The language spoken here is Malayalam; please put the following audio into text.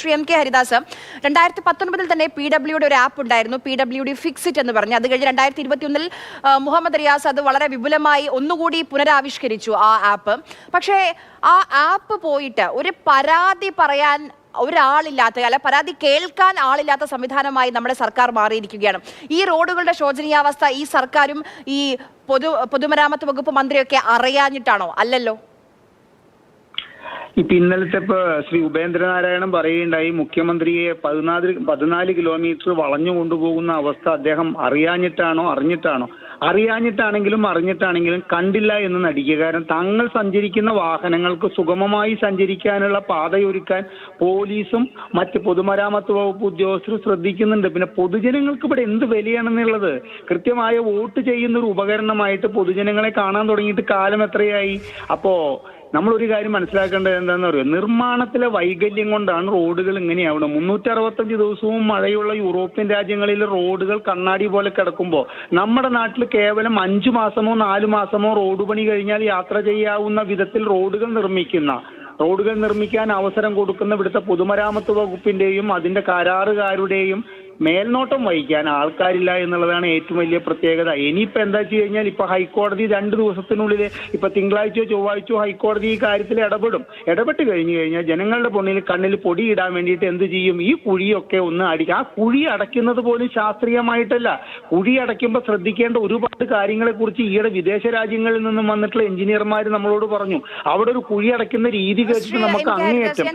ശ്രീ എം കെ ഹരിദാസ് രണ്ടായിരത്തി പത്തൊൻപതിൽ തന്നെ പി ഡബ്ല്യുടെ ഒരു ആപ്പ് ഉണ്ടായിരുന്നു പി ഡബ്ല്യു ഡി ഫിക്സിറ്റ് എന്ന് പറഞ്ഞു. അത് കഴിഞ്ഞ് രണ്ടായിരത്തി ഇരുപത്തിയൊന്നിൽ മുഹമ്മദ് റിയാസ് അത് വളരെ വിപുലമായി ഒന്നുകൂടി പുനരാവിഷ്കരിച്ചു ആ ആപ്പ് പക്ഷേ ആ ആപ്പ് പോയിട്ട് ഒരു പരാതി പറയാൻ ഒരാളില്ലാത്ത അല്ല പരാതി കേൾക്കാൻ ആളില്ലാത്ത സംവിധാനമായി നമ്മുടെ സർക്കാർ മാറിയിരിക്കുകയാണ്. ഈ റോഡുകളുടെ ശോചനീയാവസ്ഥ ഈ സർക്കാരും ഈ പൊതു പൊതുമരാമത്ത് വകുപ്പ് മന്ത്രിയൊക്കെ അറിയാഞ്ഞിട്ടാണോ? അല്ലല്ലോ. ഇപ്പൊ ഇന്നലത്തെ ഇപ്പൊ ശ്രീ ഉപേന്ദ്രനാരായണൻ പറയുകയുണ്ടായി മുഖ്യമന്ത്രിയെ പതിനാല് പതിനാല് കിലോമീറ്റർ വളഞ്ഞു കൊണ്ടുപോകുന്ന അവസ്ഥ അദ്ദേഹം അറിയാഞ്ഞിട്ടാണോ അറിഞ്ഞിട്ടാണോ? അറിയാഞ്ഞിട്ടാണെങ്കിലും അറിഞ്ഞിട്ടാണെങ്കിലും കണ്ടില്ല എന്ന് നടിക്കുക. കാരണം തങ്ങൾ സഞ്ചരിക്കുന്ന വാഹനങ്ങൾക്ക് സുഗമമായി സഞ്ചരിക്കാനുള്ള പാതയൊരുക്കാൻ പോലീസും മറ്റ് പൊതുമരാമത്ത് വകുപ്പ് ഉദ്യോഗസ്ഥരും ശ്രദ്ധിക്കുന്നുണ്ട്. പിന്നെ പൊതുജനങ്ങൾക്ക് ഇവിടെ എന്ത് വിലയാണെന്നുള്ളത്? കൃത്യമായ വോട്ട് ചെയ്യുന്ന ഒരു ഉപകരണമായിട്ട് പൊതുജനങ്ങളെ കാണാൻ തുടങ്ങിയിട്ട് കാലം എത്രയായി? അപ്പോ നമ്മൾ ഒരു കാര്യം മനസ്സിലാക്കേണ്ടത് എന്താണെന്ന് പറയുക നിർമ്മാണത്തിലെ വൈകല്യം കൊണ്ടാണ് റോഡുകൾ ഇങ്ങനെയാവുന്നത് മുന്നൂറ്റി അറുപത്തഞ്ച് ദിവസവും മഴയുള്ള യൂറോപ്യൻ രാജ്യങ്ങളിൽ റോഡുകൾ കണ്ണാടി പോലെ കിടക്കുമ്പോൾ നമ്മുടെ നാട്ടിൽ കേവലം അഞ്ചു മാസമോ നാല് മാസമോ റോഡ് പണി കഴിഞ്ഞാൽ യാത്ര ചെയ്യാവുന്ന വിധത്തിൽ റോഡുകൾ നിർമ്മിക്കുന്ന റോഡുകൾ നിർമ്മിക്കാൻ അവസരം കൊടുക്കുന്ന ഇവിടുത്തെ പൊതുമരാമത്ത് വകുപ്പിന്റെയും അതിന്റെ കരാറുകാരുടെയും മേൽനോട്ടം വഹിക്കാൻ ആൾക്കാരില്ല എന്നുള്ളതാണ് ഏറ്റവും വലിയ പ്രത്യേകത. ഇനിയിപ്പോ എന്താ വെച്ച് കഴിഞ്ഞാൽ ഇപ്പൊ ഹൈക്കോടതി രണ്ട് ദിവസത്തിനുള്ളിൽ ഇപ്പൊ തിങ്കളാഴ്ചയോ ചൊവ്വാഴ്ചയോ ഹൈക്കോടതി ഈ കാര്യത്തിൽ ഇടപെടും. ഇടപെട്ട് കഴിഞ്ഞു കഴിഞ്ഞാൽ ജനങ്ങളുടെ പൊണ്ണിൽ കണ്ണിൽ പൊടി ഇടാൻ വേണ്ടിയിട്ട് എന്ത് ചെയ്യും? ഈ കുഴിയൊക്കെ ഒന്ന് അടിക്കും ആ കുഴി അടയ്ക്കുന്നത് പോലും ശാസ്ത്രീയമായിട്ടല്ല. കുഴി അടയ്ക്കുമ്പോൾ ശ്രദ്ധിക്കേണ്ട ഒരുപാട് കാര്യങ്ങളെ കുറിച്ച് ഈയിടെ വിദേശ രാജ്യങ്ങളിൽ നിന്നും വന്നിട്ടുള്ള എഞ്ചിനീയർമാർ നമ്മളോട് പറഞ്ഞു. അവിടെ ഒരു കുഴി അടയ്ക്കുന്ന രീതി കേട്ടിട്ട് നമുക്ക് അങ്ങേയറ്റം